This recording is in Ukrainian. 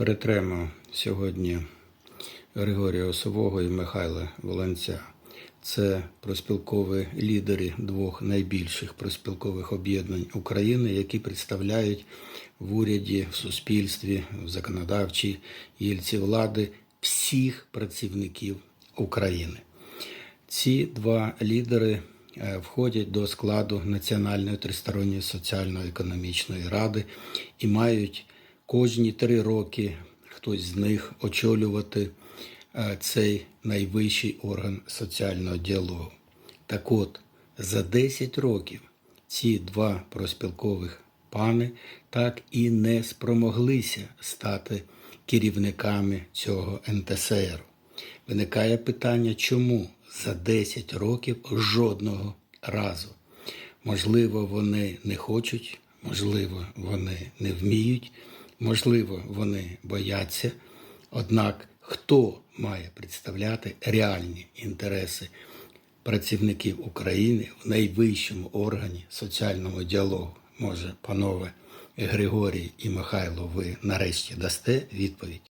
Перетремо сьогодні Григорія Осового і Михайла Волонця. Це проспілкові лідери двох найбільших проспілкових об'єднань України, які представляють в уряді, в суспільстві, в законодавчій гільці влади всіх працівників України. Ці два лідери е, входять до складу Національної тристоронньої соціально-економічної ради і мають кожні три роки хтось з них очолювати е, цей найвищий орган соціального діалогу. Так от, за 10 років ці два проспілкових пани так і не спромоглися стати керівниками цього НТСР. Виникає питання, чому за 10 років жодного разу. Можливо, вони не хочуть, можливо, вони не вміють, можливо, вони бояться. Однак хто має представляти реальні інтереси працівників України в найвищому органі соціального діалогу? Може, панове Григорій і Михайло, ви нарешті дасте відповідь?